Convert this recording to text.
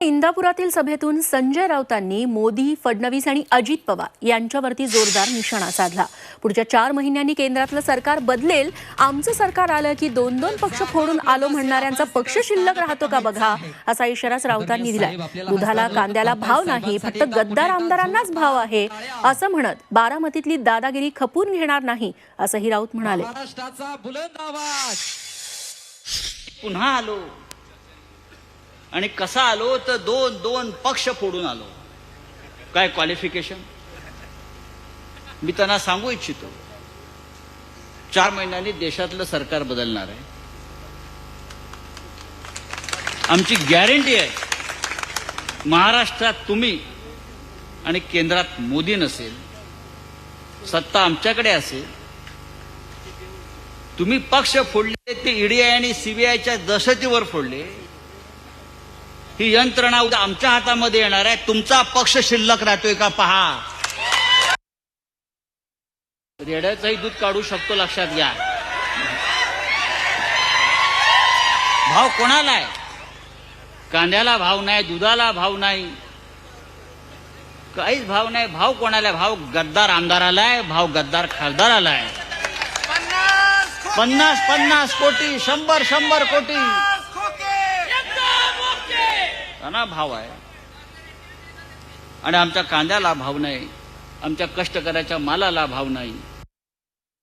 इंदापुरातील सभेतून संजय राऊतांनी मोदी फडणवीस आणि अजित पवार यांच्यावरती जोरदार निशाणा साधला. पुढच्या चार महिन्यांनी केंद्रातलं सरकार बदलेल. आमचं सरकार आलं की दोन दोन पक्ष फोडून आलो म्हणणाऱ्यांचा पक्ष शिल्लक राहतो का बघा? असा इशाराच राऊतांनी दिलाय. दुधाला कांद्याला भाव नाही फक्त गद्दार आमदारांनाच भाव आहे. असं म्हणत बारामतीतली दादागिरी खपून घेणार नाही असंही राऊत म्हणाले. महाराष्ट्राचा बुलंद आवाज. पुन्हा आलो. आणि कसा आलो तर दोन दोन पक्ष फोडून आलो. काय क्वालिफिकेशन मी त्यांना सांगू इच्छितो. चार महिन्यांनी देशातलं सरकार बदलणार आहे. आमची गॅरंटी आहे. महाराष्ट्रात तुम्ही आणि केंद्रात मोदी नसेल सत्ता आमच्याकडे असेल तुम्ही पक्ष फोडले ते ईडीआय आणि सीबीआयच्या दहशतीवर फोडले ही यंत्रणा उद्या आमच्या हातामध्ये येणार आहे. तुमचा पक्ष शिल्लक राहतोय का पहा. रेड्याचंही दूध काढू शकतो लक्षात घ्या. भाव कोणाला आहे? कांद्याला भाव नाही दुधाला भाव नाही. काहीच भाव नाही. भाव कोणाला आहे? भाव गद्दार आमदाराला आहे भाव गद्दार खासदाराला आहे. पन्नास पन्नास कोटी शंभर शंभर कोटी. त्यांना भाव आहे. आणि आमच्या कांद्याला भाव नाही. आमच्या कष्टकऱ्याच्या मालाला भाव नाही.